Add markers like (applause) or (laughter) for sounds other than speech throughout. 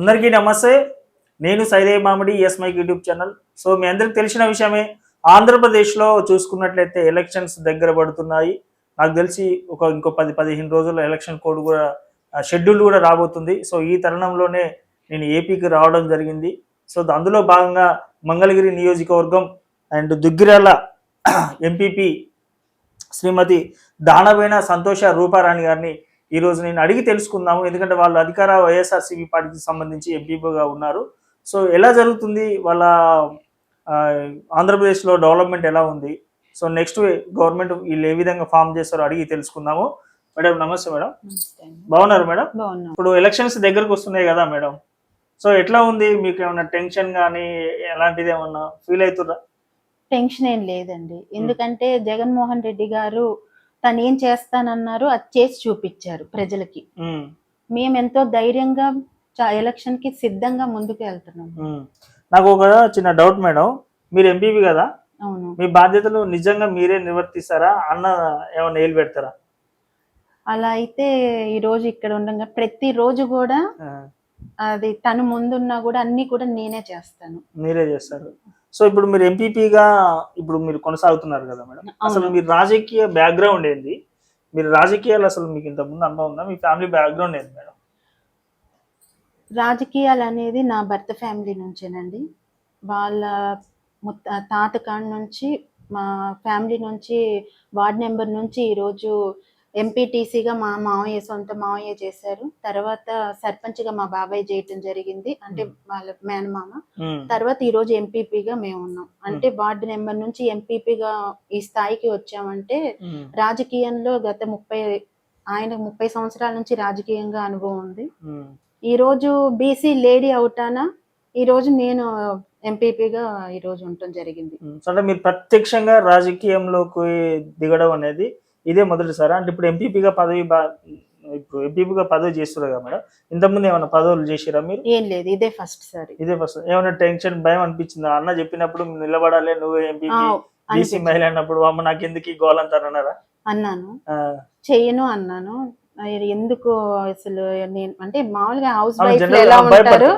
అందరికీ నమస్తే. నేను Saidayya Mamidi S mike YouTube channel. So మీ అందరికి తెలిసిన విషయమే ఆంధ్రప్రదేశ్లో చూసుకున్నట్లయితే ఎలక్షన్స్ దగ్గర పడుతున్నాయి. నాకు తెలిసి ఒక ఇంకో పది పదిహేను రోజుల్లో ఎలక్షన్ కోడ్ కూడా షెడ్యూల్ కూడా రాబోతుంది. సో ఈ తరుణంలోనే నేను ఏపీకి రావడం జరిగింది. సో అందులో భాగంగా మంగళగిరి నియోజకవర్గం అండ్ దుగ్గిరాల (clears throat) ఎంపీపీ శ్రీమతి దానవేణ సంతోష రూపారాణి గారిని ఈ రోజు నేను అడిగి తెలుసుకుందాము. ఎందుకంటే వాళ్ళు అధికార వైఎస్ఆర్సీపీ పార్టీకి సంబంధించి ఎంపీగా ఉన్నారు. సో ఎలా జరుగుతుంది? వాళ్ళ ఆంధ్రప్రదేశ్లో డెవలప్మెంట్ ఎలా ఉంది? సో నెక్స్ట్ గవర్నమెంట్ వీళ్ళు ఏ విధంగా ఫామ్ చేస్తారో అడిగి తెలుసుకుందాము. మేడం నమస్తే మేడం. బాగున్నారు మేడం? ఇప్పుడు ఎలక్షన్స్ దగ్గరకు వస్తున్నాయి కదా మేడం. సో ఎట్లా ఉంది? మీకు ఏమైనా టెన్షన్ కానీ ఎలాంటిది ఏమన్నా ఫీల్ అవుతుర్రా? టెన్షన్ ఏం లేదండి. ఎందుకంటే జగన్మోహన్ రెడ్డి గారు తను ఏం చేస్తానన్నారు అది చేసి చూపించారు ప్రజలకి. మేము ఎంతో ధైర్యంగా ఎలక్షన్కి సిద్ధంగా ముందుకు వెళ్తున్నాం. నాకు ఒక చిన్న డౌట్ మేడం మీరు ఎంపీపీ కదా? అవును. మీ బాధ్యతలు నిజంగా మీరే నిర్వర్తిస్తారా? అన్న ఏమైనా ఏలు పెడతారా? అలా అయితే ఈ రోజు ఇక్కడ ఉండగా ప్రతి రోజు కూడా అది తను ముందున్నా కూడా అన్ని కూడా నేనే చేస్తాను. మీరే చేస్తారు. సో ఇప్పుడు మీరు ఎంపీపీగా ఇప్పుడు మీరు కొనసాగుతున్నారు కదా మేడం. అసలు. మీరు రాజకీయ బ్యాక్గ్రౌండ్ ఏంది? మీరు రాజకీయాలు అసలు మీకు ఇంత ముందు అనుభవం ఉందా? మీ ఫ్యామిలీ బ్యాక్గ్రౌండ్ ఏంది మేడం? రాజకీయాలు అనేది నా భర్త ఫ్యామిలీ నుంచేనండి. వాళ్ళ ముత్త తాత కాడ నుంచి మా ఫ్యామిలీ నుంచి వార్డ్ నెంబర్ నుంచి ఈరోజు ఎంపీటీసీగా మా మావయ్య సొంత మావయ్య చేశారు. తర్వాత సర్పంచ్గా మా బాబాయ్ చేయటం జరిగింది. అంటే వాళ్ళ మేనమామ. తర్వాత ఈ రోజు ఎంపీపీగా మేము ఉన్నాం. అంటే వార్డు నెంబర్ నుంచి ఎంపీపీగా ఈ స్థాయికి వచ్చామంటే రాజకీయంలో గత ముప్పై ఆయన ముప్పై సంవత్సరాల నుంచి రాజకీయంగా అనుభవం ఉంది. ఈ రోజు బీసీ లేడీ అవుతానా ఈ రోజు నేను ఎంపీపీగా ఈ రోజు ఉండటం జరిగింది. అంటే మీరు ప్రత్యక్షంగా రాజకీయంలోకి దిగడం అనేది ఇదే మొదటిసారి అంటే ఇప్పుడు ఎంపీపీగా పదవి ఇప్పుడు ఎంపీపీగా పదవి చేస్తున్నారు కదా మేడం. ఇంతకుముందు ఏమైనా పదవులు చేసిరా మీరు? ఏం లేదు ఇదే ఫస్ట్ సారి. ఇదే ఫస్ట్ ఏమైనా టెన్షన్ భయం అనిపించిందా? అన్న చెప్పినప్పుడు నిలబడాలి నువ్వు ఎంపీపీ బీసీ. మహిళ అన్నప్పుడు అమ్మ నాకు ఎందుకు ఈ గోల్ అంటారన్నారా అన్నాను. ఆ, చెయ్యను అన్నాను. ఎందుకు అసలు నేను అంటే మామూలుగా హౌస్ వైఫ్ ఎలా ఉంటారు?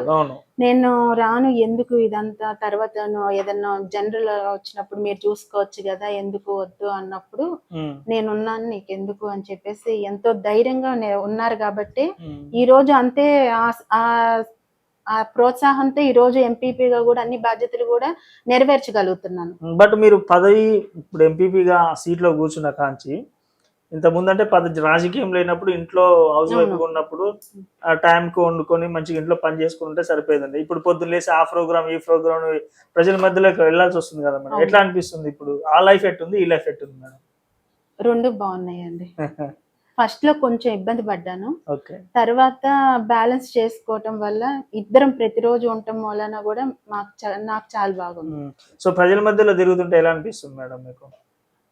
నేను రాను ఎందుకు ఇదంతా తర్వాత ఏదన్నా జనరల్ వచ్చినప్పుడు మీరు చూసుకోవచ్చు కదా ఎందుకు వద్దు అన్నప్పుడు నేనున్నాను నీకు ఎందుకు అని చెప్పేసి ఎంతో ధైర్యంగా ఉన్నారు కాబట్టి. ఈ రోజు అంతే ఆ- ప్రోత్సాహంతో ఈ రోజు ఎంపీపీగా కూడా అన్ని బాధ్యతలు కూడా నెరవేర్చగలుగుతున్నాను. బట్ మీరు పదవి ఇప్పుడు ఎంపీపీగా సీట్లో కూర్చున్న కాంచి ఇంత ముందంటే పద రాజకీయం లేనప్పుడు ఇంట్లో హౌస్ వైఫ్. ఉన్నప్పుడు ఆ టైంకి వండుకొని మంచిగా ఇంట్లో పని చేసుకుంటే సరిపోయిందండి. ఇప్పుడు పొద్దున్న లేసి ఆ ప్రోగ్రామ్ ఈ ప్రోగ్రామ్ ప్రజల మధ్యలోకి వెళ్ళాల్సి వస్తుంది కదా మేడం. ఎట్లా అనిపిస్తుంది ఇప్పుడు? ఆ లైఫ్ ఎట్టుంది ఈ లైఫ్ ఎట్టుంది మేడం? రెండు బాగున్నాయండి. (laughs) ఫస్ట్లో కొంచెం ఇబ్బంది పడ్డాను. ఓకే. తర్వాత బ్యాలెన్స్ చేసుకోవటం వల్ల ఇద్దరం ప్రతిరోజు ఉండటం వలన కూడా మాకు నాకు చాలా బాగుంది. సో ప్రజల మధ్యలో తిరుగుతుంటే ఎలా అనిపిస్తుంది మేడం మీకు?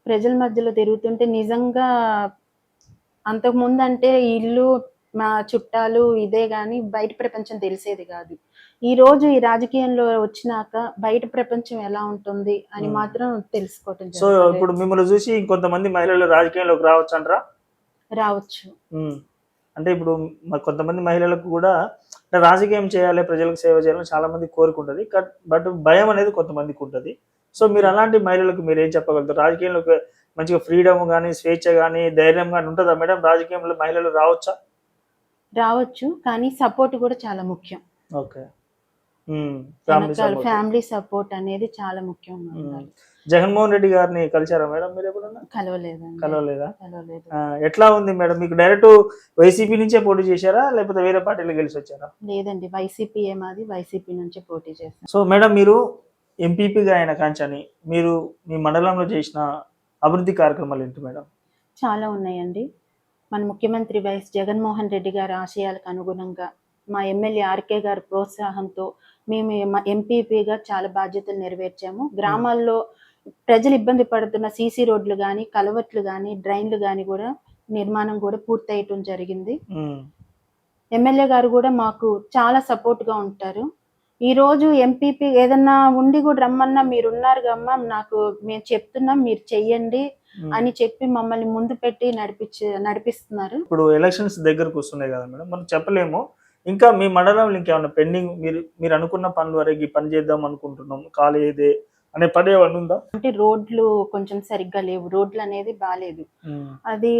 ప్రజల మధ్యలో తిరుగుతుంటే నిజంగా అంతకుముందు అంటే ఇల్లు మా చుట్టాలు ఇదే గాని బయట ప్రపంచం తెలిసేది కాదు ఈ రోజు ఈ రాజకీయంలో వచ్చినాక బయట ప్రపంచం ఎలా ఉంటుంది అని. మాత్రం తెలుసుకోవటం సో. ఇప్పుడు మిమ్మల్ని చూసి ఇంకొంతమంది మహిళలు రాజకీయంలోకి రావచ్చు అంటారా రావచ్చు. అంటే ఇప్పుడు కొంతమంది మహిళలకు కూడా రాజకీయం చేయాలి ప్రజలకు సేవ చేయాలని చాలా మంది కోరుకుంటది కట్- బట్ భయం అనేది కొంతమందికి ఉంటుంది సో మీరు అలాంటి మహిళలకు మీరు ఏం చెప్పగలుగుతారు? రాజకీయంలో మంచిగా ఫ్రీడమ్ కానీ స్వేచ్ఛ కానీ ధైర్యం కానీ ఉంటుందా మేడం? రాజకీయంలో మహిళలు రావచ్చా? రావచ్చు కానీ సపోర్ట్ కూడా చాలా ముఖ్యం. ఓకే. ఫ్యామిలీ సపోర్ట్ అనేది చాలా ముఖ్యం. జగన్మోహన్ రెడ్డి గారిని కలిసారా మేడం మీరు ఎప్పుడన్నా? కలవలేదా? కలవలేదు. ఎట్లా ఉంది మేడం? మీకు డైరెక్ట్ వైసీపీ నుంచే పోటీ చేశారా? లేకపోతే వేరే పార్టీలు గెలిచి వచ్చారా? లేదండి వైసీపీ ఏమాది వైసీపీ నుంచి పోటీ చేస్తాను సో మేడం మీరు ఎంపీపీగా అయిన కాంచని మీరు మీ మండలంలో చేసిన అభివృద్ధి కార్యక్రమాలు ఏంటి మేడం? చాలా ఉన్నాయండి. మన ముఖ్యమంత్రి వైఎస్ జగన్మోహన్ రెడ్డి గారి ఆశయాలకు అనుగుణంగా మా ఎమ్మెల్యే ఆర్కే గారి ప్రోత్సాహంతో మేము ఎంపీపీగా చాలా బాధ్యతలు నెరవేర్చాము. గ్రామాల్లో ప్రజలు ఇబ్బంది పడుతున్న సీసీ రోడ్లు కానీ కలవట్లు కానీ డ్రైన్లు కానీ కూడా నిర్మాణం కూడా పూర్తయటం జరిగింది. ఎమ్మెల్యే గారు కూడా మాకు చాలా సపోర్ట్గా ఉంటారు. ఈ రోజు ఎంపీపీ ఏదన్నా ఉండి కూడా రమ్మన్నా మీరు ఉన్నారు కమ్మా నాకు మేము చెప్తున్నాం మీరు చెయ్యండి. అని చెప్పి మమ్మల్ని ముందు పెట్టి నడిపించే నడిపిస్తున్నారు. ఇప్పుడు ఎలక్షన్స్ దగ్గరకు వస్తున్నాయి కదా మేడం మనం చెప్పలేము. ఇంకా మీ మండలంలో ఇంకేమన్నా పెండింగ్ మీరు మీరు అనుకున్న పనులు వరకు పని చేద్దాం అనుకుంటున్నాం కాలేదే అనే పని ఏమన్నా ఉందా? అంటే రోడ్లు కొంచెం సరిగ్గా లేవు రోడ్లు అనేది బాగాలేదు. అది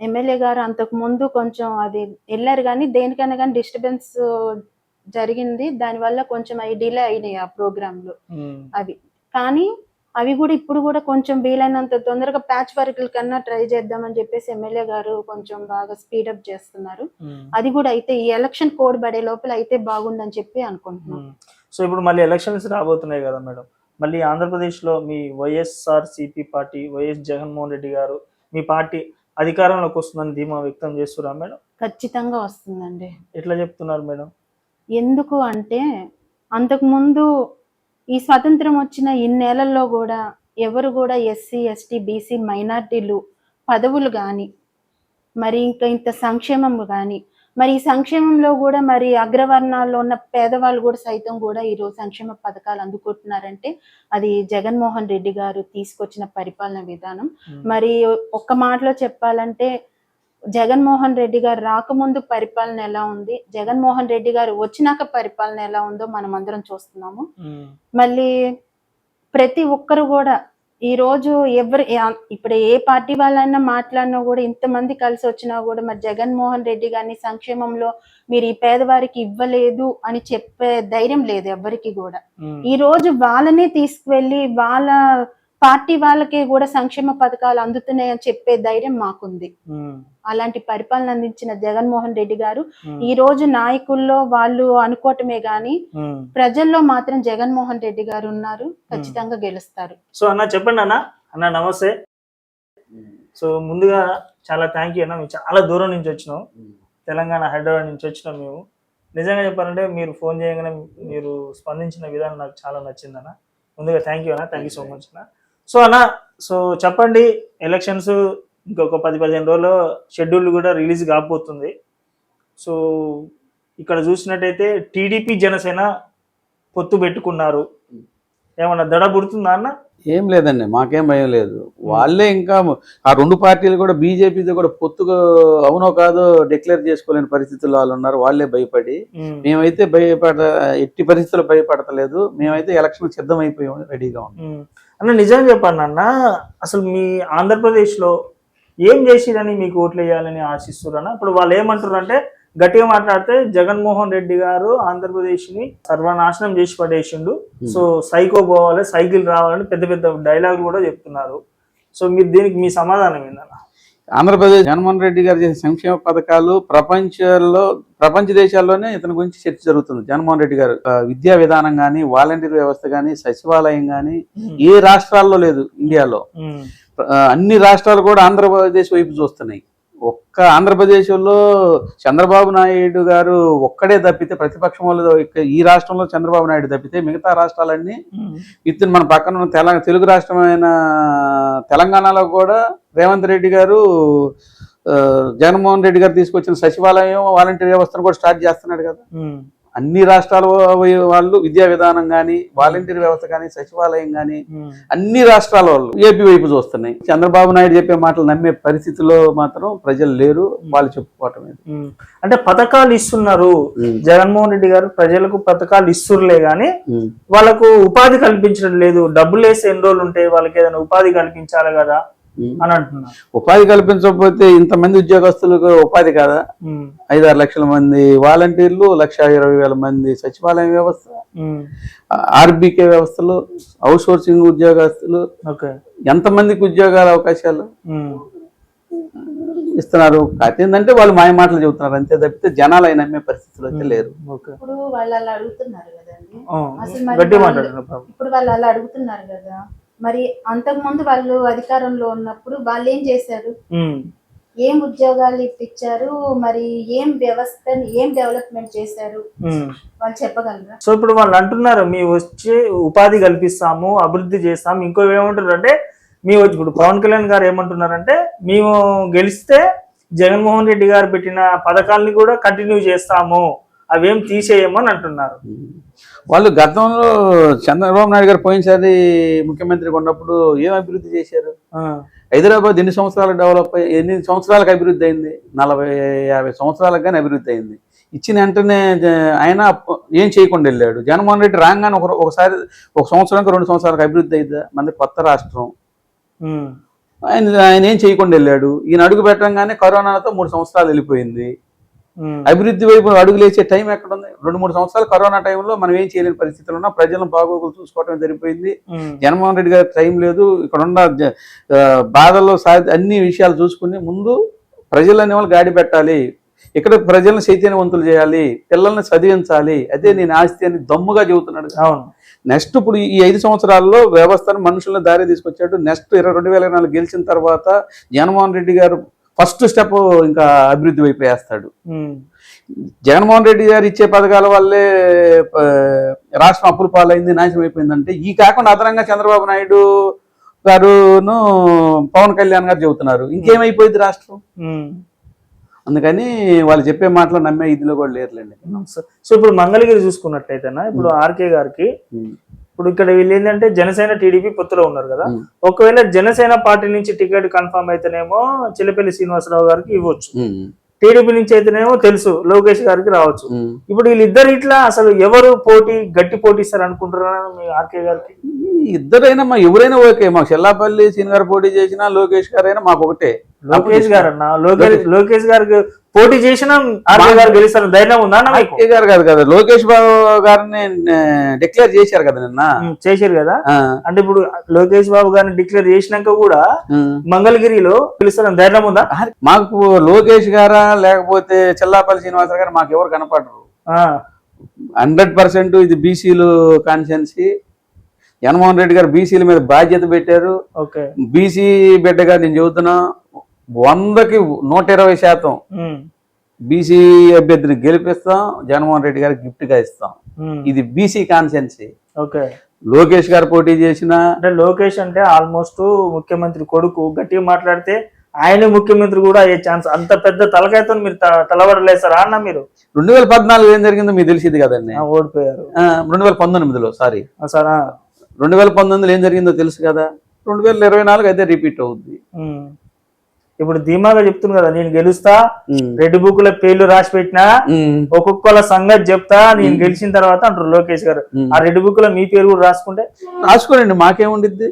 ఎమ్మెల్యే గారు అంతకు ముందు కొంచెం అది వెళ్ళారు కానీ దేనికైనా కానీ డిస్టర్బెన్స్ జరిగింది. దానివల్ల కొంచెం అవి డిలే అయినాయి ఆ ప్రోగ్రాంలు. అవి. కానీ అవి కూడా ఇప్పుడు కూడా కొంచెం వీలైనంత తొందరగా ప్యాచ్ వర్క్ల కన్నా ట్రై చేద్దామని చెప్పేసి ఎమ్మెల్యే గారు కొంచెం బాగా స్పీడప్ చేస్తున్నారు. అది కూడా అయితే ఈ ఎలక్షన్ కోడ్ పడే లోపల అయితే బాగుందని చెప్పి అనుకుంటున్నాం. సో ఇప్పుడు మళ్ళీ ఎలక్షన్స్ రాబోతున్నాయి కదా మేడం. మళ్ళీ ఆంధ్రప్రదేశ్లో మీ YSR CP party YS Jaganmohan Reddy గారు మీ పార్టీ అధికారంలోకి వస్తుందని ధీమా వ్యక్తం చేస్తురా మేడం? ఖచ్చితంగా వస్తుందండి. ఎట్లా చెప్తున్నారు మేడం? ఎందుకు అంటే అంతకుముందు ఈ స్వాతంత్రం వచ్చిన ఇన్నేళ్ళలో కూడా ఎవరు కూడా ఎస్సీ ఎస్టీ బీసీ మైనార్టీలు పదవులు కానీ మరి ఇంకా ఇంత సంక్షేమం కానీ మరి ఈ సంక్షేమంలో కూడా మరి అగ్రవర్ణాల్లో ఉన్న పేదవాళ్ళు కూడా సైతం కూడా ఈరోజు సంక్షేమ పథకాలు అందుకుంటున్నారంటే అది జగన్మోహన్ రెడ్డి గారు తీసుకొచ్చిన పరిపాలన విధానం. మరి ఒక్క మాటలో చెప్పాలంటే జగన్మోహన్ రెడ్డి గారు రాకముందు పరిపాలన ఎలా ఉంది జగన్మోహన్ రెడ్డి గారు వచ్చినాక పరిపాలన ఎలా ఉందో మనం అందరం చూస్తున్నాము. మళ్ళీ ప్రతి ఒక్కరు కూడా ఈ రోజు ఎవరు ఇప్పుడు ఏ పార్టీ వాళ్ళైనా మాట్లాడినా కూడా ఇంతమంది కలిసి వచ్చినా కూడా మరి జగన్మోహన్ రెడ్డి గారిని సంక్షేమంలో మీరు ఈ పేదవారికి ఇవ్వలేదు అని చెప్పే ధైర్యం లేదు ఎవరికి కూడా. ఈ రోజు వాళ్ళనే తీసుకువెళ్ళి వాళ్ళ పార్టీ వాళ్ళకే కూడా సంక్షేమ పథకాలు అందుతున్నాయని చెప్పే ధైర్యం మాకుంది. అలాంటి పరిపాలన అందించిన జగన్మోహన్ రెడ్డి గారు. ఈ రోజు నాయకుల్లో వాళ్ళు అనుకోవటమే గాని. ప్రజల్లో మాత్రం జగన్మోహన్ రెడ్డి గారు ఉన్నారు ఖచ్చితంగా గెలుస్తారు. సో అన్న చెప్పండి అన్న. అన్న నమస్తే. సో ముందుగా చాలా థ్యాంక్ యూ అన్న. మేము చాలా దూరం నుంచి వచ్చినాం. తెలంగాణ హైదరాబాద్ నుంచి వచ్చినాం మేము. నిజంగా చెప్పాలంటే మీరు ఫోన్ చేయగానే మీరు స్పందించిన విధానం నాకు చాలా నచ్చింది అన్న. ముందుగా థ్యాంక్ యూ అన్న. థ్యాంక్ యూ సో మచ్ అన్న. సో అన్న సో చెప్పండి ఎలక్షన్స్ ఇంకొక పది పదిహేను రోజుల్లో షెడ్యూల్ కూడా రిలీజ్ కాబోతుంది. సో ఇక్కడ చూసినట్టయితే టీడీపీ జనసేన పొత్తు పెట్టుకున్నారు. ఏమన్నా దడ పుడుతుందా అన్న? ఏం లేదండి మాకేం భయం లేదు. వాళ్ళే ఇంకా ఆ రెండు పార్టీలు కూడా బీజేపీతో కూడా పొత్తుగా అవునో కాదో డిక్లేర్ చేసుకోలేని పరిస్థితుల్లో వాళ్ళు ఉన్నారు. వాళ్ళే భయపడి. మేమైతే భయపడ ఎట్టి పరిస్థితుల్లో భయపడతలేదు. మేమైతే ఎలక్షన్ సిద్ధం అయిపోయాం రెడీగా ఉన్నాం. అన్న నిజంగా చెప్పండి అన్న అసలు మీ ఆంధ్రప్రదేశ్లో ఏం చేసిరని మీకు ఓట్లు వేయాలని ఆశిస్తున్నారు ఇప్పుడు వాళ్ళు ఏమంటారు అంటే గట్టిగా మాట్లాడితే జగన్మోహన్ రెడ్డి గారు ఆంధ్రప్రదేశ్ని సర్వనాశనం చేసి పడేసిండు. సో సైకో పోవాలి సైకిల్ రావాలని పెద్ద పెద్ద డైలాగులు కూడా చెప్తున్నారు. సో మీరు దీనికి మీ సమాధానం ఏందన్న? ఆంధ్రప్రదేశ్ జగన్మోహన్ రెడ్డి గారు చేసిన సంక్షేమ పథకాలు ప్రపంచంలో ప్రపంచ దేశాల్లోనే ఇతని గురించి చర్చ జరుగుతుంది. జగన్మోహన్ రెడ్డి గారు విద్యా విధానం కానీ వాలంటీర్ వ్యవస్థ కానీ సచివాలయం కానీ ఏ రాష్ట్రాల్లో లేదు ఇండియాలో. అన్ని రాష్ట్రాలు కూడా ఆంధ్రప్రదేశ్ వైపు చూస్తున్నాయి. ఒక్క ఆంధ్రప్రదేశ్లో చంద్రబాబు నాయుడు గారు ఒక్కడే తప్పితే ప్రతిపక్షం వాళ్ళు ఈ రాష్ట్రంలో చంద్రబాబు నాయుడు తప్పితే మిగతా రాష్ట్రాలన్నీ ఉమ్. ఇతను మన పక్కన ఉన్న తెలంగాణ తెలుగు రాష్ట్రమైన తెలంగాణలో కూడా రేవంత్ రెడ్డి గారు జగన్మోహన్ రెడ్డి గారు తీసుకొచ్చిన సచివాలయం వాలంటీర్ వ్యవస్థను కూడా స్టార్ట్ చేస్తున్నాడు కదా ఉమ్. అన్ని రాష్ట్రాల వాళ్ళు విద్యా విధానం కానీ వాలంటీర్ వ్యవస్థ కానీ సచివాలయం కానీ. అన్ని రాష్ట్రాల వాళ్ళు ఏపీ వైపు చూస్తున్నాయి. చంద్రబాబు నాయుడు చెప్పే మాటలు నమ్మే పరిస్థితిలో మాత్రం ప్రజలు లేరు వాళ్ళు చెప్పుకోవటం. అంటే పథకాలు ఇస్తున్నారు. జగన్మోహన్ రెడ్డి గారు ప్రజలకు పథకాలు ఇస్తుర్లే గానీ వాళ్ళకు ఉపాధి కల్పించడం లేదు. డబ్బులు వేసి ఎన్ని రోజులు ఉంటే వాళ్ళకి ఏదైనా ఉపాధి కల్పించాలి కదా. అని అంటున్నారు ఉపాధి కల్పించకపోతే ఇంతమంది ఉద్యోగస్తులకు ఉపాధి కాదా. ఐదారు లక్షల మంది వాలంటీర్లు లక్ష ఇరవై వేల మంది సచివాలయం వ్యవస్థ. ఆర్బీకే వ్యవస్థలు అవుట్ సోర్సింగ్ ఉద్యోగస్తులు. ఓకే. ఎంతమందికి ఉద్యోగాల అవకాశాలు. ఇస్తున్నారు. కాకపోతే ఏంటంటే వాళ్ళు మాయ మాటలు చెబుతున్నారు. అంతే తప్పితే జనాలు అయిన నమ్మే పరిస్థితులు అయితే లేరు. ఓకే. ఇప్పుడు వాళ్ళు అలా అడుగుతున్నారు కదండి. ఇప్పుడు వాళ్ళు అలా అడుగుతున్నారు కదా. మరి అంతకు ముందు వాళ్ళు అధికారంలో ఉన్నప్పుడు వాళ్ళు ఏం చేశారు. ఏం ఉద్యోగాలు ఇప్పించారు? మరి ఏం వ్యవస్థని ఏం డెవలప్మెంట్ చేశారు. వాళ్ళు చెప్పగలరా? సో ఇప్పుడు వాళ్ళు అంటున్నారు మీ వచ్చి ఉపాధి కల్పిస్తాము అభివృద్ధి చేస్తాము. ఇంకో ఏమంటారు అంటే మీ వచ్చి ఇప్పుడు పవన్ కళ్యాణ్ గారు ఏమంటున్నారంటే మేము గెలిస్తే జగన్మోహన్ రెడ్డి గారు పెట్టిన పథకాల్ని కూడా కంటిన్యూ చేస్తాము. అవేం తీసేయమని అంటున్నారు. వాళ్ళు గతంలో చంద్రబాబు నాయుడు గారు పోయినసారి ముఖ్యమంత్రిగా ఉన్నప్పుడు ఏం అభివృద్ధి చేశారు? హైదరాబాద్ ఎన్ని సంవత్సరాలు డెవలప్ అయ్యి ఎన్ని సంవత్సరాలకు అభివృద్ధి అయింది? నలభై యాభై సంవత్సరాలకు కానీ అభివృద్ధి అయింది. ఇచ్చిన వెంటనే ఆయన ఏం చేయకుండా వెళ్ళాడు. జగన్మోహన్ రెడ్డి రాగానే ఒక ఒకసారి ఒక సంవత్సరానికి రెండు సంవత్సరాలకు అభివృద్ధి అయిందా? మనది కొత్త రాష్ట్రం. ఆయన ఆయన ఏం చేయకుండా వెళ్ళాడు? ఈయన అడుగు పెట్టంగానే కరోనాతో మూడు సంవత్సరాలు వెళ్ళిపోయింది. అభివృద్ధి వైపు అడుగులు వేసే టైం ఎక్కడ ఉంది రెండు మూడు సంవత్సరాలు కరోనా టైంలో మనం ఏం చేయలేని పరిస్థితులు ఉన్నా ప్రజలను బాగోగులు చూసుకోవటం ఉమ్, జగన్మోహన్ రెడ్డి గారికి టైం లేదు. ఇక్కడ ఉన్న బాధల్లో సా అన్ని విషయాలు చూసుకుని ముందు ప్రజలనే వాళ్ళు గాడి పెట్టాలి. ఇక్కడ ప్రజలను చైతన్యవంతులు చేయాలి. పిల్లల్ని చదివించాలి. అదే నేను ఆస్తి అని దమ్ముగా చెబుతున్నాడు. అవును. నెక్స్ట్ ఇప్పుడు ఈ ఐదు సంవత్సరాల్లో వ్యవస్థను మనుషులను దారి తీసుకొచ్చాడు. నెక్స్ట్ ఇరవై రెండు వేల నాలుగు గెలిచిన తర్వాత జగన్మోహన్ రెడ్డి గారు ఫస్ట్ స్టెప్ ఇంకా అభివృద్ధి వైపు వేస్తాడు. జగన్మోహన్ రెడ్డి గారు ఇచ్చే పథకాల వల్లే రాష్ట్రం అప్పుల పాలైంది నాశనం అయిపోయిందంటే ఈ కాకుండా అదనంగా చంద్రబాబు నాయుడు గారును పవన్ కళ్యాణ్ గారు చెబుతున్నారు. ఇంకేమైపోయింది రాష్ట్రం. అందుకని వాళ్ళు చెప్పే మాటలు నమ్మే ఇదిలో కూడా లేరులేండి సో ఇప్పుడు మంగళగిరి చూసుకున్నట్లయితేనా ఇప్పుడు ఆర్కే గారికి ఇప్పుడు ఇక్కడ వీళ్ళు ఏంటంటే జనసేన టీడీపీ పొత్తులో ఉన్నారు కదా. ఒకవేళ జనసేన పార్టీ నుంచి టికెట్ కన్ఫర్మ్ అయితేనేమో చిల్లపల్లి శ్రీనివాసరావు గారికి ఇవ్వచ్చు. టీడీపీ నుంచి అయితేనేమో తెలుసు లోకేష్ గారికి రావచ్చు. ఇప్పుడు వీళ్ళిద్దరు ఇట్లా అసలు ఎవరు పోటీ గట్టి పోటీ ఇస్తారు అనుకుంటున్నారా మీ ఆర్కే గారికి? ఇద్దరైనా మా ఎవరైనా ఓకే మాకు చెల్లాపల్లి సీన్ గారు పోటీ చేసినా లోకేష్ గారు అయినా మాకు ఒకటే. లోకేష్ గారు అన్న లోకేష్. లోకేష్ గారికి పోటీ చేసిన ఆర్కే గారు గెలుస్తారు ధైర్యం ఉందా ఆర్కే గారు కాదు కదా. లోకేష్ బాబు గారిని డిక్లేర్ చేశారు కదా నిన్న. చేశారు కదా? అంటే ఇప్పుడు లోకేష్ బాబు గారిని డిక్లేర్ చేసినాక కూడా. మంగళగిరిలో గెలుస్తారని ధైర్యం ఉందా? మాకు లోకేష్ గారా లేకపోతే చెల్లాపల్లి శ్రీనివాసరావు గారు మాకు ఎవరు కనపడరు. హండ్రెడ్ పర్సెంట్ ఇది బీసీలు కాన్షియన్సీ జగన్మోహన్ రెడ్డి గారు బీసీల మీద బాధ్యత పెట్టారు. ఓకే. బీసీ బిడ్డగా నేను చెబుతున్నా వందకి నూట ఇరవై శాతం బీసీ అభ్యర్థిని గెలిపిస్తాం జగన్మోహన్ రెడ్డి గారికి gift గా ఇస్తాం ఇది బీసీ కాన్షియన్సీ ఓకే. లోకేష్ గారు పోటీ చేసిన అంటే లోకేష్ అంటే ఆల్మోస్ట్ ముఖ్యమంత్రి కొడుకు. గట్టిగా మాట్లాడితే ఆయన ముఖ్యమంత్రి కూడా అయ్యే ఛాన్స్. అంత పెద్ద తలకాయతో మీరు తలబడలేసారా అన్న మీరు? రెండు వేల పద్నాలుగు ఏం జరిగిందో మీకు తెలిసింది కదండి. ఓడిపోయారు. రెండు వేల పంతొమ్మిదిలో సారీ. సరే రెండు వేల పంతొమ్మిదిలో ఏం జరిగిందో తెలుసు కదా? రెండు వేల ఇరవై నాలుగు అయితే రిపీట్ అవుద్ది. ఇప్పుడు ధీమాగా చెప్తుంది కదా నేను గెలుస్తా. రెడ్ బుక్లో పేర్లు రాసి పెట్టినా. ఒక్కొక్కల సంగతి చెప్తా నేను గెలిచిన తర్వాత అంటారు లోకేష్ గారు. ఆ రెడ్ బుక్లో మీ పేరు కూడా రాసుకుంటే? రాసుకోండి మాకేముండిద్ది?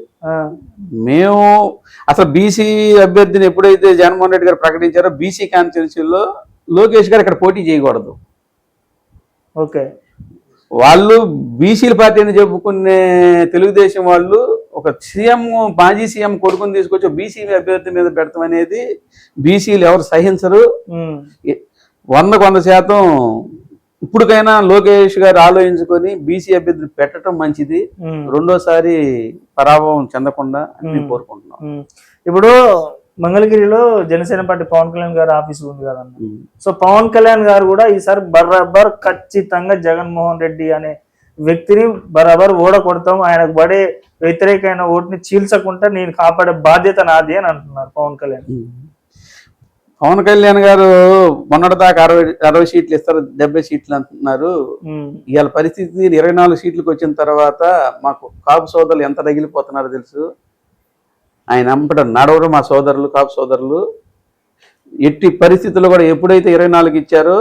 మేము అసలు బీసీ అభ్యర్థిని ఎప్పుడైతే జగన్మోహన్ రెడ్డి గారు ప్రకటించారో బీసీ కాన్స్టిట్యూన్సీలో లోకేష్ గారు ఇక్కడ పోటీ చేయకూడదు. ఓకే. వాళ్ళు బీసీల పార్టీ అని చెప్పుకునే తెలుగుదేశం వాళ్ళు ఒక సీఎం మాజీ సీఎం కొడుకుని తీసుకొచ్చి బీసీ అభ్యర్థి మీద పెడతాం అనేది బీసీలు ఎవరు సహించరు వందకు వంద శాతం ఇప్పటికైనా లోకేష్ గారు ఆలోచించుకొని బీసీ అభ్యర్థిని పెట్టడం మంచిది రెండోసారి పరాభవం చెందకుండా అని. కోరుకుంటున్నాం. ఇప్పుడు మంగళగిరిలో జనసేన పార్టీ పవన్ కళ్యాణ్ గారు ఆఫీస్ ఉంది కదన్న. సో పవన్ కళ్యాణ్ గారు కూడా ఈసారి బరాబర్ ఖచ్చితంగా జగన్మోహన్ రెడ్డి అనే వ్యక్తిని బరాబర్ ఓడ కొడతాం ఆయనకు పడే వ్యతిరేకమైన ఓటుని చీల్చకుండా నేను కాపాడే బాధ్యత నాది అని అంటున్నారు పవన్ కళ్యాణ్. పవన్ కళ్యాణ్ గారు మొన్నటిదాకా అరవై అరవై సీట్లు ఇస్తారు డెబ్బై సీట్లు అంటున్నారు. ఇవాళ పరిస్థితి ఇరవై నాలుగు సీట్లకు వచ్చిన తర్వాత మాకు కాపు సోదరులు ఎంత తగిలిపోతున్నారో తెలుసు. ఆయన అంపట నడవరు మా సోదరులు కాపు సోదరులు. ఎట్టి పరిస్థితుల్లో కూడా ఎప్పుడైతే ఇరవై నాలుగు ఇచ్చారో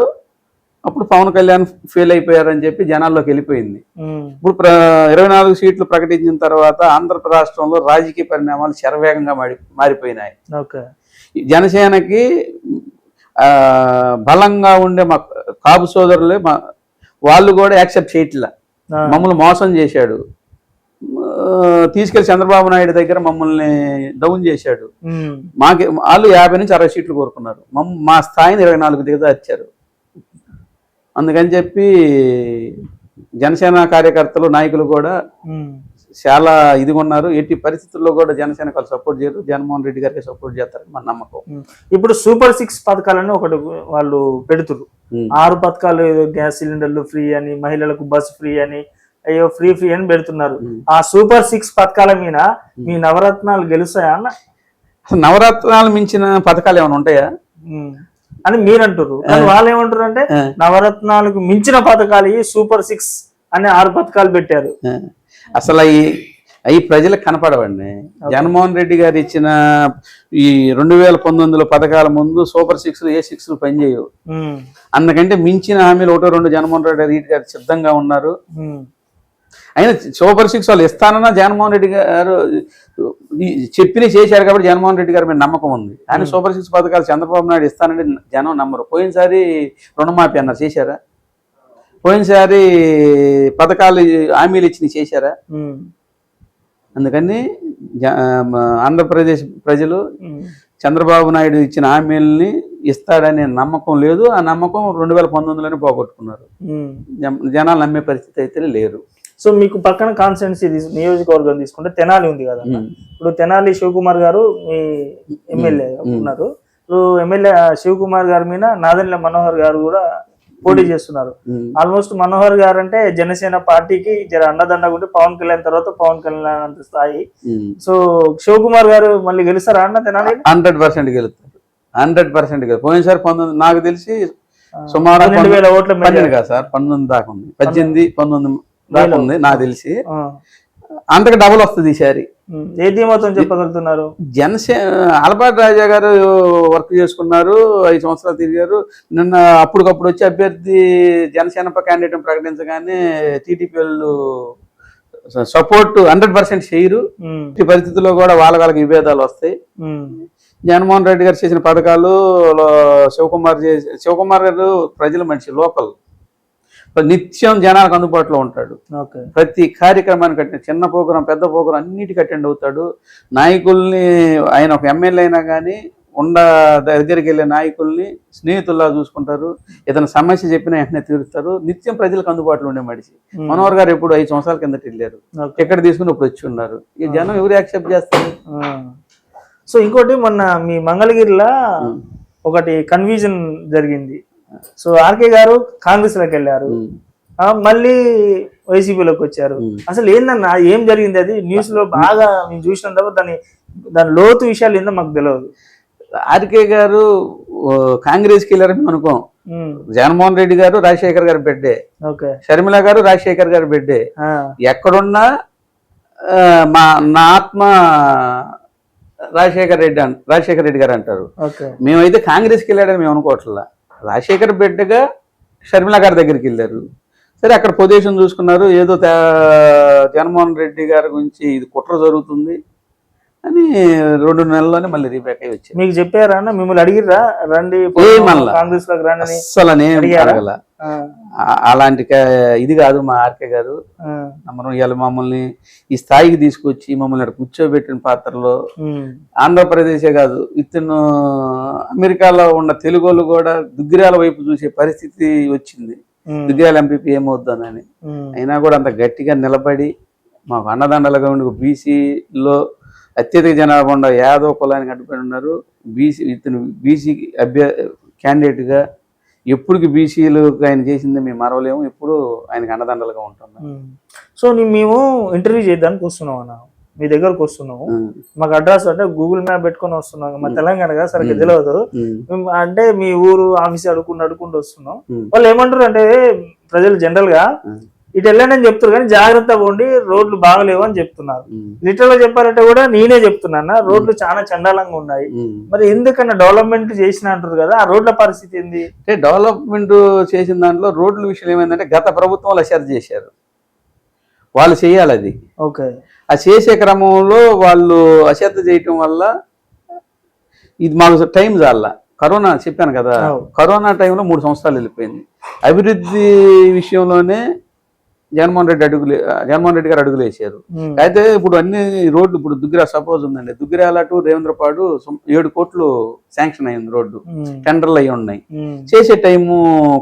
అప్పుడు పవన్ కళ్యాణ్ ఫెయిల్ అయిపోయారని చెప్పి జనాల్లోకి వెళ్ళిపోయింది. ఇప్పుడు ఇరవై నాలుగు సీట్లు ప్రకటించిన తర్వాత ఆంధ్ర రాష్ట్రంలో రాజకీయ పరిణామాలు శరవేగంగా మారి మారిపోయినాయి. జనసేనకి ఆ, బలంగా ఉండే మా కాపు సోదరులే మా వాళ్ళు కూడా యాక్సెప్ట్ చేయట్లా. మమ్మల్ని మోసం చేశాడు. తీసుకెళ్ళి చంద్రబాబు నాయుడు దగ్గర మమ్మల్ని డౌన్ చేశాడు. మాకి వాళ్ళు యాభై నుంచి అరవై సీట్లు కోరుకున్నారు. మా స్థాయిని ఇరవై నాలుగు దిగజార్చారు. అందుకని చెప్పి జనసేన కార్యకర్తలు నాయకులు కూడా చాలా ఇదిగా ఉన్నారు ఎట్టి పరిస్థితుల్లో కూడా జనసేన వాళ్ళు సపోర్ట్ చేయరు జగన్మోహన్ రెడ్డి గారికి సపోర్ట్ చేస్తారని మన నమ్మకం. ఇప్పుడు సూపర్ సిక్స్ పథకాలని ఒకటి వాళ్ళు పెడుతురు. ఆరు పథకాలు గ్యాస్ సిలిండర్లు ఫ్రీ అని మహిళలకు బస్ ఫ్రీ అని అయ్యో ఫ్రీ ఫ్రీ అని పెడుతున్నారు. ఆ సూపర్ సిక్స్ పథకాల మీద మీ నవరత్నాలు గెలుస్తాయా అన్న నవరత్నాలు మించిన పథకాలు ఏమైనా ఉంటాయా. అని మీరు అంటారు వాళ్ళు ఏమంటారు అంటే. నవరత్నాలకు మించిన పథకాలు ఈ సూపర్ సిక్స్ అనే ఆరు పథకాలు పెట్టారు. అసలు ఈ అవి ప్రజలకు కనపడవండి. జగన్మోహన్ రెడ్డి గారు ఇచ్చిన ఈ రెండు వేల పంతొమ్మిదిలో పథకాల ముందు సూపర్ సిక్స్ ఏ సిక్స్ పనిచేయవు. అందుకంటే మించిన హామీలు ఒకటో రెండు జగన్మోహన్ రెడ్డి గారు సిద్ధంగా ఉన్నారు. అయినా సూపర్ సిక్స్ వాళ్ళు ఇస్తానన్నా జగన్మోహన్ రెడ్డి గారు చెప్పిన చేశారు కాబట్టి జగన్మోహన్ రెడ్డి గారి మీద నమ్మకం ఉంది. కానీ సూపర్ సిక్స్ పథకాలు చంద్రబాబు నాయుడు ఇస్తానంటే జనం నమ్మరు. పోయినసారి రుణమాఫీ అన్నారు. చేశారా? పోయినసారి పథకాలు హామీలు ఇచ్చి చేశారా? అందుకని ఆంధ్రప్రదేశ్ ప్రజలు. చంద్రబాబు నాయుడు ఇచ్చిన హామీలని ఇస్తాడనే నమ్మకం లేదు. ఆ నమ్మకం రెండు వేల పంతొమ్మిదిలోనే పోగొట్టుకున్నారు. జనాలు నమ్మే పరిస్థితి అయితే లేరు. సో మీకు పక్కన కాన్స్టిట్యున్సీ నియోజకవర్గం తీసుకుంటే తెనాలి ఉంది కదా. ఇప్పుడు తెనాలి శివకుమార్ గారు మీ ఎమ్మెల్యే ఉన్నారు. ఇప్పుడు ఎమ్మెల్యే శివకుమార్ గారి మీద నాదెండ్ల మనోహర్ గారు కూడా పోటీ చేస్తున్నారు. ఆల్మోస్ట్ మనోహర్ గారు అంటే జనసేన పార్టీకి జర అండదండగా ఉంటే పవన్ కళ్యాణ్ తర్వాత పవన్ కళ్యాణ్ అంత స్థాయి. సో శివకుమార్ గారు మళ్ళీ గెలుస్తారా అన్న తెనాలి? హండ్రెడ్ పర్సెంట్ గెలుస్తారు. హండ్రెడ్ పర్సెంట్ గెలుస్తారు. పోయినసారి పంతొమ్మిది నాకు తెలిసి సుమారు పన్నెండు కాదు సార్ పంతొమ్మిది దాకా ఉంది. పద్దెనిమిది పంతొమ్మిది దాకా ఉంది నాకు తెలిసి. అంతకు డబుల్ వస్తుంది ఈసారి ఉమ్. ఏ ధీమాతో చెప్పగలుగుతున్నారు జనసేన అలపాటి రాజా గారు వర్క్ చేసుకున్నారు ఐదు సంవత్సరాలు తిరిగారు నిన్న అప్పటికప్పుడు వచ్చి అభ్యర్థి జనసేన క్యాండిడేట్ ప్రకటించగానే టీడీపీ వాళ్ళు సపోర్ట్ హండ్రెడ్ పర్సెంట్ చేయరు. ఈ పరిస్థితుల్లో కూడా వాళ్ళ వాళ్ళకి విభేదాలు వస్తాయి. జగన్మోహన్ రెడ్డి గారు చేసిన పథకాలు శివకుమార్ చేసి శివకుమార్ గారు ప్రజల మనిషి లోకల్ నిత్యం జనాలకు అందుబాటులో ఉంటాడు. ఓకే. ప్రతి కార్యక్రమానికి అటెండ్ చిన్న ప్రోగ్రాం పెద్ద ప్రోగ్రాం అన్నిటికీ అటెండ్ అవుతాడు. నాయకుల్ని ఆయన ఒక ఎమ్మెల్యే అయినా కానీ ఉండ దగ్గరికి వెళ్ళే నాయకుల్ని స్నేహితుల్లా చూసుకుంటారు. ఏదైనా సమస్య చెప్పినా వెంటనే తీరుస్తారు. నిత్యం ప్రజలకు అందుబాటులో ఉండే మనిషి. ఉమ్. మనోహర్ గారు ఎప్పుడు ఐదు సంవత్సరాల కిందట వెళ్ళారు. ఎక్కడ తీసుకుని ఇప్పుడు వచ్చి ఉన్నారు. ఈ జనం ఎవరు యాక్సెప్ట్ చేస్తారు. సో ఇంకోటి మొన్న మీ మంగళగిరిలో ఒకటి కన్ఫ్యూజన్ జరిగింది. సో ఆర్కే గారు కాంగ్రెస్లోకి వెళ్ళారు మళ్ళీ వైసీపీలోకి వచ్చారు. అసలు ఏందన్నా ఏం జరిగింది అది? న్యూస్లో బాగా మేము చూసిన తర్వాత దాని దాని లోతు విషయాలు ఏందో మాకు తెలియదు ఆర్కే గారు ఓ, కాంగ్రెస్కి వెళ్ళారని మేము. అనుకోం. జగన్మోహన్ రెడ్డి గారు రాజశేఖర్ గారి బిడ్డే. ఓకే. షర్మిల గారు రాజశేఖర్ గారి బిడ్డే. ఎక్కడున్నా మా నా ఆత్మ రాజశేఖర్ రెడ్డి రాజశేఖర్ రెడ్డి గారు అంటారు. ఓకే. మేమైతే కాంగ్రెస్కి వెళ్ళాడని మేము అనుకోవట్లా. రాజశేఖర్ బిడ్డగా షర్మిల గారి దగ్గరికి వెళ్ళారు. సరే అక్కడ పొజిషన్ చూసుకున్నారు. ఏదో జగన్మోహన్ రెడ్డి గారి గురించి ఇది కుట్ర జరుగుతుంది అని రెండు నెలల్లోనే మళ్ళీ రీబ్యాక్ అయ్యి వచ్చారు. మీకు చెప్పారా మిమ్మల్ని అడిగిర్రా? రండి. కాంగ్రెస్లోకి రండి అని అలాంటి ఇది కాదు మా ఆర్కే గారు. మనం ఇవాళ మమ్మల్ని ఈ స్థాయికి తీసుకొచ్చి మమ్మల్ని అక్కడ కూర్చోబెట్టిన పాత్రలో ఆంధ్రప్రదేశే కాదు ఇతను అమెరికాలో ఉన్న తెలుగు వాళ్ళు కూడా దుగ్గిరాల వైపు చూసే పరిస్థితి వచ్చింది. దుగ్గిరాల ఎంపీపీ ఏమవుద్దానని. ఉమ్, అయినా కూడా అంత గట్టిగా నిలబడి మాకు అన్నదండలుగా ఉండి బీసీలో అత్యధిక జనాభా ఉన్న యాదవ్ కులానికి అడ్డుపడి ఉన్నారు. బీసీ ఇతను బీసీ అభ్య క్యాండిడేట్గా ఎప్పటికి బీసీలు ఆయన చేసింది మేము మరవలేము ఎప్పుడు ఆయనకి అండదండలుగా ఉమ్. సో మేము ఇంటర్వ్యూ చేద్దానికి వస్తున్నాం అన్న. మీ దగ్గరకు వస్తున్నాము. మాకు అడ్రస్ అంటే గూగుల్ మ్యాప్ పెట్టుకొని వస్తున్నాం. మా తెలంగాణ కదా సరిగ్గా. తెలియదు. మేము. అంటే మీ ఊరు ఆఫీస్ అడుక్కుంటూ అడుక్కుంటూ వస్తున్నాం. వాళ్ళు ఏమంటారు అంటే ప్రజలు జనరల్గా ఇటు వెళ్ళండి అని చెప్తారు కానీ జాగ్రత్తగా ఉండి రోడ్లు బాగలేవు అని చెప్తున్నారు. లిటరల్గా చెప్పాలంటే కూడా నేనే చెప్తున్నా రోడ్లు చాలా చండాలంగా ఉన్నాయి. మరి ఎందుకన్నా డెవలప్మెంట్ చేసిన అంటారు కదా ఆ రోడ్ల పరిస్థితి ఏంది? అంటే డెవలప్మెంట్ చేసిన దాంట్లో రోడ్ల విషయం ఏమైందంటే గత ప్రభుత్వం వాళ్ళు అశ్రద్ధ చేశారు. వాళ్ళు చేయాలి అది. ఓకే. ఆ చేసే క్రమంలో వాళ్ళు అశ్రద్ధ చేయటం వల్ల ఇది మాకు టైం చాలా కరోనా చెప్పాను కదా. కరోనా టైంలో మూడు సంవత్సరాలు వెళ్ళిపోయింది. అభివృద్ధి విషయంలోనే జగన్మోహన్ రెడ్డి అడుగులు జగన్మోహన్ రెడ్డి గారు అడుగులు వేసారు అయితే ఇప్పుడు అన్ని రోడ్లు ఇప్పుడు దుగ్గిరా సపోజ్ ఉందండి. దుగ్గిరాల టు రేవేంద్రపాడు ఏడు కోట్లు శాంక్షన్ అయింది రోడ్డు. టెండర్లు అయి ఉన్నాయి. చేసే టైము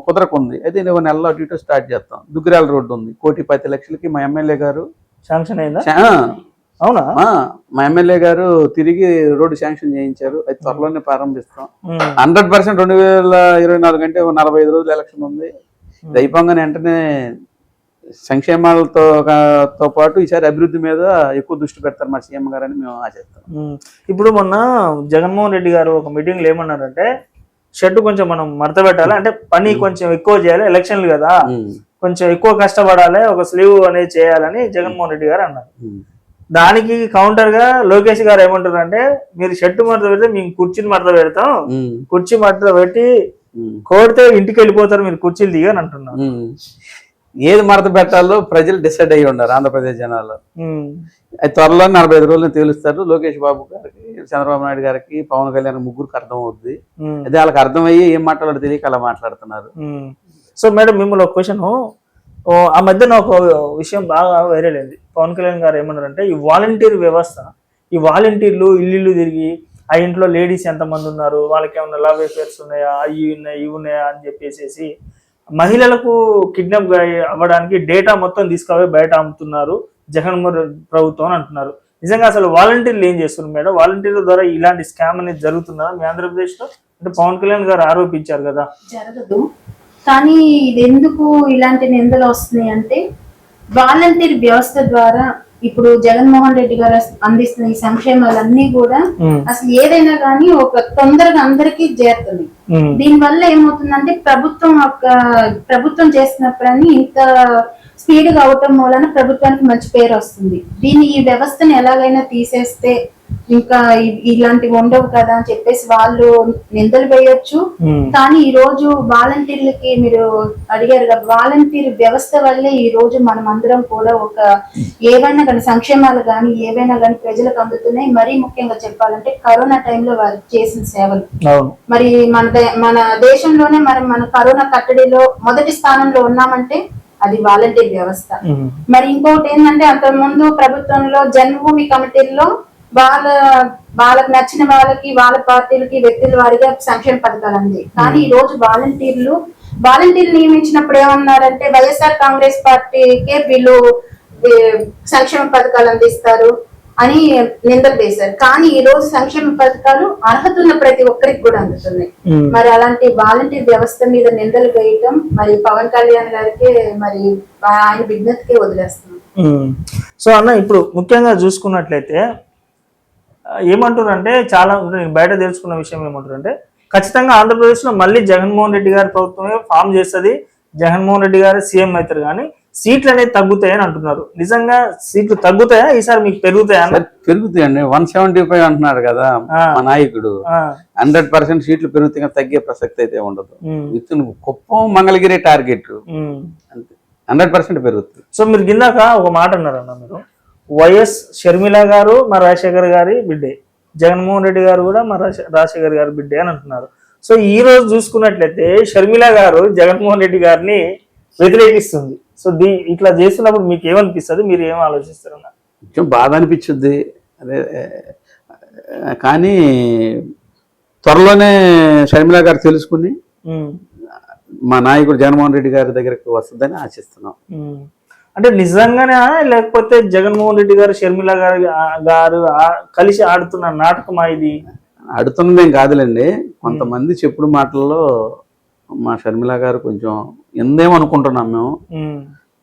కుదరకుంది. అయితే నేను నెలలో అటు ఇటు స్టార్ట్ చేస్తాం. దుగ్గిరాల రోడ్డు ఉంది. కోటి పది లక్షలకి మా ఎమ్మెల్యే గారు శాంక్షన్ అయిందా? అవునా? మా ఎమ్మెల్యే గారు తిరిగి రోడ్డు శాంక్షన్ చేయించారు. అది త్వరలోనే ప్రారంభిస్తాం. హండ్రెడ్ పర్సెంట్ రెండు వేల ఇరవై నాలుగు అంటే నలభై ఐదు రోజులు ఎలక్షన్ ఉంది. అయిపోగానే వెంటనే సంక్షేమాలతో తో పాటు ఈసారి అభివృద్ధి మీద ఎక్కువ దృష్టి పెడతారు మా సీఎం గారు అని మేము ఆశిస్తాం. ఇప్పుడు మొన్న జగన్మోహన్ రెడ్డి గారు ఒక మీటింగ్లో ఏమన్నారంటే షెడ్ కొంచెం మనం మడత పెట్టాలి అంటే పని కొంచెం ఎక్కువ చేయాలి ఎలక్షన్లు కదా. కొంచెం ఎక్కువ కష్టపడాలి ఒక స్లీవ్ అనేది చేయాలని జగన్మోహన్ రెడ్డి గారు అన్నారు. దానికి కౌంటర్గా లోకేష్ గారు ఏమంటారు అంటే మీరు షర్టు మడత పెడితే మేము కుర్చీని మడత పెడతాం కుర్చీ మడత పెట్టి కోడితే ఇంటికి వెళ్ళిపోతారు మీరు కుర్చీలు దిగని అంటున్నారు. ఏది మడత పెట్టాలో ప్రజలు డిసైడ్ అయ్యి ఉన్నారు ఆంధ్రప్రదేశ్ జనాలు. త్వరలో నలభై ఐదు రోజులు తేలుస్తారు. లోకేష్ బాబు గారికి చంద్రబాబు నాయుడు గారికి పవన్ కళ్యాణ్ ముగ్గురికి అర్థం అవుద్ది. అదే వాళ్ళకి అర్థమయ్యి ఏం మాట్లాడాలో తెలియక అలా మాట్లాడుతున్నారు. సో మేడం మిమ్మల్ని ఒక క్వశ్చన్ ఆ మధ్యన ఒక విషయం బాగా వైరల్ అయింది. పవన్ కళ్యాణ్ గారు ఏమన్నారంటే ఈ వాలంటీర్ వ్యవస్థ ఈ వాలంటీర్లు ఇల్లు తిరిగి ఆ ఇంట్లో లేడీస్ ఎంతమంది ఉన్నారు వాళ్ళకి ఏమైనా లవ్ అఫేర్స్ ఉన్నాయా అవి ఉన్నాయి ఇవి ఉన్నాయా అని చెప్పేసి మహిళలకు కిడ్నాప్ అవ్వడానికి డేటా మొత్తం తీసుకుపోయి బయట అమ్ముతున్నారు. జగన్మోహన్ ప్రభుత్వం అని అంటున్నారు. నిజంగా అసలు వాలంటీర్లు ఏం చేస్తున్నారు మేడం? వాలంటీర్ల ద్వారా ఇలాంటి స్కామ్ అనేది జరుగుతుందా? మీ ఆంధ్రప్రదేశ్లో? అంటే పవన్ కళ్యాణ్ గారు ఆరోపించారు కదా. జరగదు. కానీ ఇది ఎందుకు ఇలాంటి నిందలు వస్తున్నాయి అంటే వాలంటీర్ వ్యవస్థ ద్వారా ఇప్పుడు జగన్మోహన్ రెడ్డి గారు అందిస్తున్న ఈ సంక్షేమాలన్నీ కూడా అసలు ఏదైనా కానీ ఒక తొందరగా అందరికీ చేరుతుంది దీని వల్ల ఏమవుతుందంటే ప్రభుత్వం ఒక ప్రభుత్వం చేస్తున్న పని ఇంత స్పీడ్గా అవటం మూలన ప్రభుత్వానికి మంచి పేరు వస్తుంది. దీన్ని ఈ వ్యవస్థను ఎలాగైనా తీసేస్తే ఇంకా ఇలాంటివి ఉండవు కదా అని చెప్పేసి వాళ్ళు నిందలు వేయొచ్చు. కానీ ఈ రోజు వాలంటీర్లకి మీరు అడిగారు కదా వాలంటీర్ వ్యవస్థ వల్లే ఈ రోజు మనం అందరం కూడా ఒక ఏవైనా కానీ సంక్షేమాలు కానీ ఏవైనా కానీ ప్రజలకు అందుతున్నాయి. మరీ ముఖ్యంగా చెప్పాలంటే కరోనా టైంలో వారు చేసిన సేవలు. మరి మన మన దేశంలోనే మనం మన కరోనా కట్టడిలో మొదటి స్థానంలో ఉన్నామంటే అది వాలంటీర్ వ్యవస్థ. మరి ఇంకోటి ఏంటంటే అంత ముందు ప్రభుత్వంలో జన్మభూమి కమిటీల్లో వాళ్ళ వాళ్ళకి నచ్చిన వాళ్ళకి వాళ్ళ పార్టీలకి వ్యక్తుల వారిగా సంక్షేమ పథకాలు అంది. కానీ ఈ రోజు వాలంటీర్లు వాలంటీర్లు నియమించినప్పుడు ఏమన్నారంటే వైఎస్ఆర్ కాంగ్రెస్ పార్టీకే వీళ్ళు సంక్షేమ పథకాలు అందిస్తారు అని నిందలు వేశారు. కానీ ఈ రోజు సంక్షేమ పథకాలు అర్హత ఉన్న ప్రతి ఒక్కరికి కూడా అందుతున్నాయి. మరి అలాంటి వాలంటీర్ వ్యవస్థ మీద నిందలు వేయటం మరి పవన్ కళ్యాణ్ గారికి మరి ఆయన విజ్ఞతకే వదిలేస్తున్నాం. ఉమ్. సో అన్న ఇప్పుడు ముఖ్యంగా చూసుకున్నట్లయితే ఏమంటారంటే చాలా నేను బయట తెలుసుకున్న విషయం ఏమంటారంటే ఖచ్చితంగా ఆంధ్రప్రదేశ్లో మళ్ళీ జగన్మోహన్ రెడ్డి గారి ప్రభుత్వమే ఫామ్ చేస్తుంది. జగన్మోహన్ రెడ్డి గారు సీఎం అవుతారు కానీ సీట్లు అనేది తగ్గుతాయని అంటున్నారు. నిజంగా సీట్లు తగ్గుతాయా? ఈసారి మీకు పెరుగుతాయా పెరుగుతాయండి. వన్ సెవెంటీ ఫైవ్ అంటున్నాడు కదా. మా నాయకుడు. హండ్రెడ్ పర్సెంట్ సీట్లు పెరుగుతాయి తగ్గే ప్రసక్తి అయితే ఉండదు. With Kuppam Mangalagiri target. అంతే. హండ్రెడ్ పర్సెంట్ పెరుగుతుంది. సో మీరు కిందాక ఒక మాట అన్నారన్న మీరు. వైఎస్ షర్మిల గారు మా రాజశేఖర్ గారి బిడ్డే. జగన్మోహన్ రెడ్డి గారు కూడా మా రాజ- రాజశేఖర్ గారి బిడ్డే అని అంటున్నారు. సో ఈ రోజు చూసుకున్నట్లయితే షర్మిల గారు జగన్మోహన్ రెడ్డి గారిని వ్యతిరేకిస్తుంది. సో దీ ఇట్లా చేస్తున్నప్పుడు మీకు ఏమనిపిస్తుంది మీరు ఏం ఆలోచిస్తారు? కొంచెం బాధ అనిపించుద్ది. అదే కానీ త్వరలోనే షర్మిల గారు తెలుసుకుని మా నాయకుడు జగన్మోహన్ రెడ్డి గారి దగ్గరికి వస్తుందని ఆశిస్తున్నాం. అంటే నిజంగానే లేకపోతే జగన్మోహన్ రెడ్డి గారు షర్మిల గారు గారు కలిసి ఆడుతున్న నాటకమా ఇది? అడుతున్నదేం కాదులేండి. కొంతమంది చెప్పుడు మాటల్లో మా షర్మిల గారు కొంచెం ఎందేమో అనుకుంటున్నాం మేము.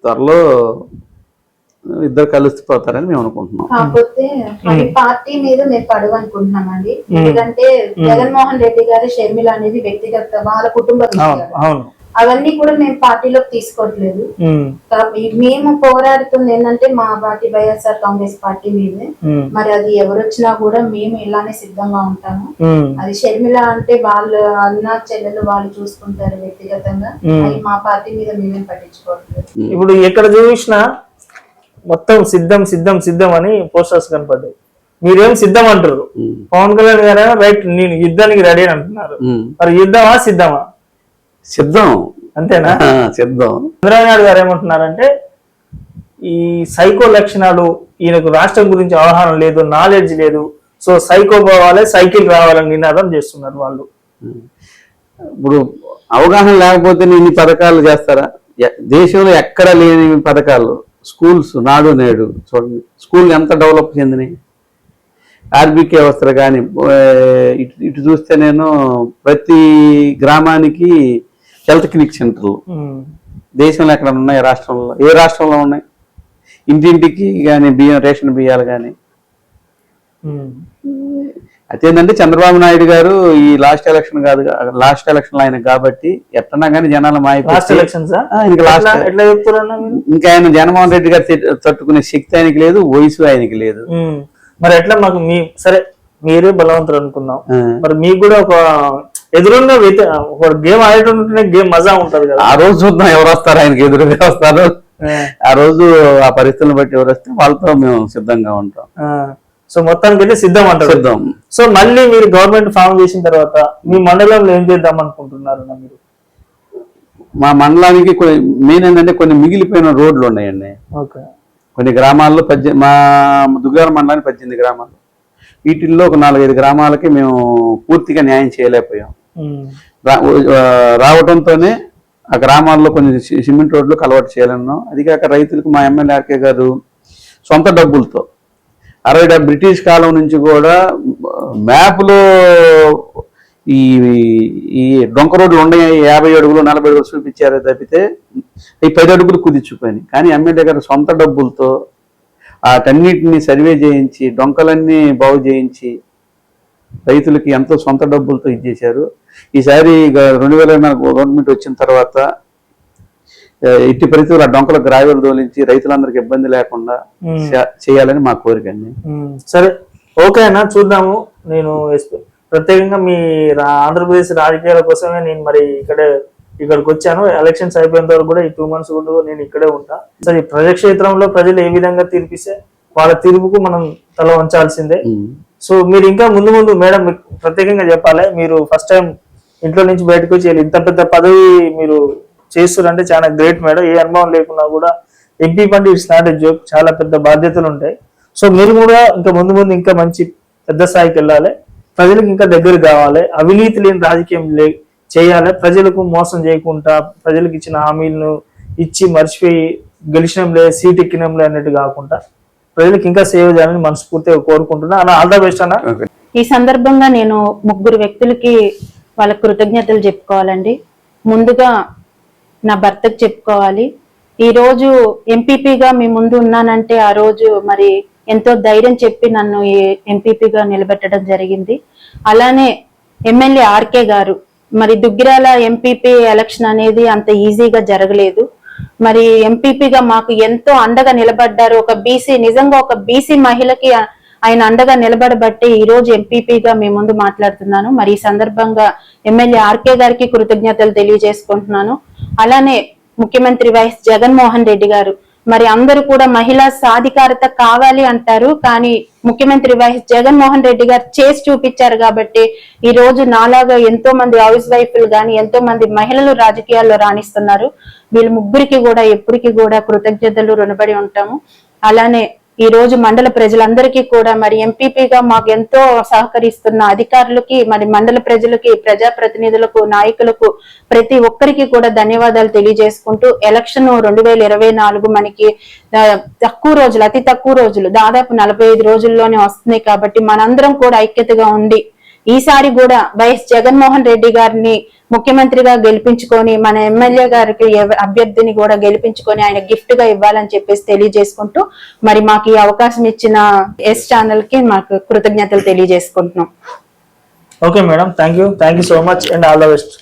త్వరలో ఇద్దరు కలిసిపోతారని మేము అనుకుంటున్నాం. కాకపోతే పార్టీ మీద మేము పడవ అనుకుంటున్నామండి ఎందుకంటే జగన్మోహన్ రెడ్డి గారి షర్మిల అనేది వ్యక్తిగత వాళ్ళ కుటుంబ అవన్నీ కూడా మేము పార్టీలోకి తీసుకోవట్లేదు. మేము. పోరాడుతుంది ఏంటంటే మా పార్టీ వైఎస్ఆర్ కాంగ్రెస్ పార్టీ మీదే. మరి అది ఎవరు వచ్చినా కూడా మేము ఇలానే సిద్ధంగా ఉంటాము. అది షర్మిల అంటే వాళ్ళ అన్న చెల్లెలు వాళ్ళు చూసుకుంటారు వ్యక్తిగతంగా. అది మా పార్టీ మీద మేమేం పట్టించుకోవట్లేదు. ఇప్పుడు ఎక్కడ చూసినా మొత్తం సిద్ధం సిద్ధం సిద్ధం అని పోస్టర్స్ కనపడ్డాయి. మీరేం సిద్ధం అంటారు. పవన్ కళ్యాణ్ గారు రైట్ నేను యుద్ధానికి రెడీ అని అంటున్నారు. మరి యుద్ధమా సిద్ధమా? సిద్ధం. అంతేనా? సిద్ధం. చంద్రబాబు నాయుడు గారు ఏమంటున్నారంటే ఈ సైకో లక్షణాలు ఈయనకు రాష్ట్రం గురించి అవగాహన లేదు నాలెడ్జ్ లేదు. సో సైకో పోవాలి సైకిల్ రావాలని నినాదం చేస్తున్నారు వాళ్ళు. ఇప్పుడు అవగాహన లేకపోతే నేను ఇన్ని పథకాలు చేస్తారా? దేశంలో ఎక్కడ లేని పథకాలు? స్కూల్స్ నాడు నేడు. చూడండి స్కూల్ ఎంత డెవలప్ చెందినాయి? ఆర్బీకే వ్యవస్థలు కానీ ఇటు ఇటు చూస్తే నేను ప్రతి గ్రామానికి హెల్త్ క్లినిక్ సెంటర్లు. దేశంలో ఎక్కడ ఉన్నాయి? రాష్ట్రంలో ఏ రాష్ట్రంలో ఉన్నాయి? ఇంటింటికి కానీ బియ్యం రేషన్ బియ్యాలు కానీ ఏంటంటే చంద్రబాబు నాయుడు గారు ఈ లాస్ట్ ఎలక్షన్ కాదు లాస్ట్ ఎలక్షన్ ఆయన కాబట్టి ఎట్టన్నా కానీ జనాలు ఇంకా ఆయన జగన్మోహన్ రెడ్డి గారు తిట్- తట్టుకునే శక్తి ఆయనకి లేదు వయసు ఆయనకి లేదు. మరి ఎట్లా మాకు మీ సరే మీరే బలవంతులు అనుకుందాం. ఆ. మరి మీకు కూడా ఒక వ్యతి- ఒక గేమ్ ఆడేటంటే గేమ్ మజా ఉంటది కదా. ఆ రోజు చూద్దాం ఎవరు వస్తారు ఆయనకి ఎదురుగా వస్తారు. ఆ, రోజు ఆ పరిస్థితులను బట్టి ఎవరు వస్తే వాళ్ళతో మేము సిద్ధంగా ఉంటాం. సో మొత్తానికి అయితే సిద్ధం అంటారు సిద్ధం. సో మళ్ళీ మీరు గవర్నమెంట్ ఫామ్ చేసిన తర్వాత మీ మండలంలో ఏం చేద్దాం అనుకుంటున్నారు మీరు? మా మండలానికి కొన్ని మెయిన్ ఏంటంటే కొన్ని మిగిలిపోయిన రోడ్లు ఉన్నాయండి. ఓకే. కొన్ని గ్రామాల్లో పద్దె మా దుగ్గాల మండలానికి పద్దెనిమిది గ్రామాలు. వీటిల్లో ఒక నాలుగైదు గ్రామాలకి మేము పూర్తిగా న్యాయం చేయలేకపోయాం. రావడంతోనే ఆ గ్రామాల్లో కొన్ని సి- సిమెంట్ రోడ్లు అలవాటు చేయాలన్నాం. అది కాక రైతులకు మా ఎమ్మెల్యే ఆర్కే గారు సొంత డబ్బులతో అరవై బ్రిటిష్ కాలం నుంచి కూడా మ్యాప్లో ఈ ఈ డొంక రోడ్లు ఉన్నాయి. యాభై అడుగులు నలభై అడుగులు చూపించారే తప్పితే ఈ పది అడుగులు కుదిర్చిపోయినాయి. కానీ ఎమ్మెల్యే గారు సొంత డబ్బులతో వాటన్నిటిని సర్వే చేయించి డొంకలన్నీ బాగు చేయించి రైతులకి ఎంతో సొంత డబ్బులతో ఇచ్చేశారు ఈసారి రెండు వేల గవర్నమెంట్ వచ్చిన తర్వాత ఇట్టి పరిస్థితులు ఆ డొంకల గ్రావెలు తోలించి రైతులందరికీ ఇబ్బంది లేకుండా చేయాలని మా కోరిక అండి. సరే ఓకే అన్న చూద్దాము. నేను ప్రత్యేకంగా మీ ఆంధ్రప్రదేశ్ రాజకీయాల కోసమే నేను మరి ఇక్కడే ఇక్కడికి వచ్చాను. ఎలక్షన్స్ అయిపోయేంత వరకు కూడా ఈ టూ మంత్స్ కూడా నేను ఇక్కడే ఉంటా. సరే ఈ ప్రజాక్షేత్రంలో ప్రజలు ఏ విధంగా తీర్పిస్తే వాళ్ళ తీర్పుకు మనం తల వంచాల్సిందే. సో మీరు ఇంకా ముందు ముందు మేడం మీకు ప్రత్యేకంగా చెప్పాలి. మీరు ఫస్ట్ టైం ఇంట్లో నుంచి బయటకు వచ్చి ఇంత పెద్ద పదవి మీరు చేస్తున్నారంటే చాలా గ్రేట్ మేడం. ఏ అనుభవం లేకున్నా కూడా ఎంపీ పండి ఇట్స్ నాట్ ఎ జోక్ చాలా పెద్ద బాధ్యతలు ఉంటాయి. సో మీరు కూడా ఇంకా ముందు ముందు ఇంకా మంచి పెద్ద స్థాయికి వెళ్ళాలి. ప్రజలకు ఇంకా దగ్గర కావాలి. అవినీతి లేని రాజకీయం లే చేయాలి. ప్రజలకు మోసం చేయకుండా ప్రజలకు ఇచ్చిన హామీలను ఇచ్చి మర్చిపోయి గెలిచినంలే సీట్ ఎక్కినంలే అన్నట్టు కాకుండా ప్రజలకు ఇంకా సేవ చేయాలని మనస్ఫూర్తిగా కోరుకుంటున్నా. ఆల్ ద బెస్ట్ అన్న. ఈ సందర్భంగా నేను ముగ్గురు వ్యక్తులకి వాళ్ళ కృతజ్ఞతలు చెప్పుకోవాలండి. ముందుగా నా భర్తకు చెప్పుకోవాలి. ఈ రోజు ఎంపీపీగా మీ ముందు ఉన్నానంటే ఆ రోజు మరి ఎంతో ధైర్యం చెప్పి నన్ను ఈ ఎంపీపీగా నిలబెట్టడం జరిగింది. అలానే ఎమ్మెల్యే ఆర్కే గారు మరి దుగ్గిరాల ఎంపీపీ ఎలక్షన్ అనేది అంత ఈజీగా జరగలేదు. మరి ఎంపీపీగా మాకు ఎంతో అండగా నిలబడ్డారు. ఒక బీసీ నిజంగా ఒక బీసీ మహిళకి ఆయన అండగా నిలబడబట్టి ఈ రోజు ఎంపీపీగా మీ ముందు మాట్లాడుతున్నాను. మరి ఈ సందర్భంగా ఎమ్మెల్యే ఆర్కే గారికి కృతజ్ఞతలు తెలియజేసుకుంటున్నాను. అలానే ముఖ్యమంత్రి వైఎస్ జగన్మోహన్ రెడ్డి గారు మరి అందరూ కూడా మహిళా సాధికారత కావాలి అంటారు. కానీ ముఖ్యమంత్రి వైఎస్ జగన్మోహన్ రెడ్డి గారు చేసి చూపించారు కాబట్టి ఈ రోజు నాలాగా ఎంతో మంది హౌస్ వైఫ్లు గాని ఎంతో మంది మహిళలు రాజకీయాల్లో రాణిస్తున్నారు. వీళ్ళ ముగ్గురికి కూడా ఎప్పటికీ కూడా కృతజ్ఞతలు రుణపడి ఉంటాము. అలానే ఈ రోజు మండల ప్రజలందరికీ కూడా మరి ఎంపీపీగా మాకు ఎంతో సహకరిస్తున్న అధికారులకి మరి మండల ప్రజలకి ప్రజా ప్రతినిధులకు నాయకులకు ప్రతి ఒక్కరికి కూడా ధన్యవాదాలు తెలియజేసుకుంటూ ఎలక్షన్ రెండు వేల ఇరవై నాలుగు మనకి తక్కువ రోజులు అతి తక్కువ రోజులు దాదాపు నలభై ఐదు రోజుల్లోనే వస్తున్నాయి కాబట్టి మనందరం కూడా ఐక్యతగా ఉండి ఈసారి కూడా వైఎస్ జగన్మోహన్ రెడ్డి గారిని ముఖ్యమంత్రిగా గెలిపించుకొని మన ఎమ్మెల్యే గారికి అభ్యర్థిని కూడా గెలిపించుకొని ఆయన గిఫ్ట్గా ఇవ్వాలని చెప్పేసి తెలియజేసుకుంటూ మరి మాకు ఈ అవకాశం ఇచ్చిన ఎస్ ఛానల్కి మాకు కృతజ్ఞతలు తెలియజేసుకుంటున్నాం. Okay madam thank you thank you so much and all the best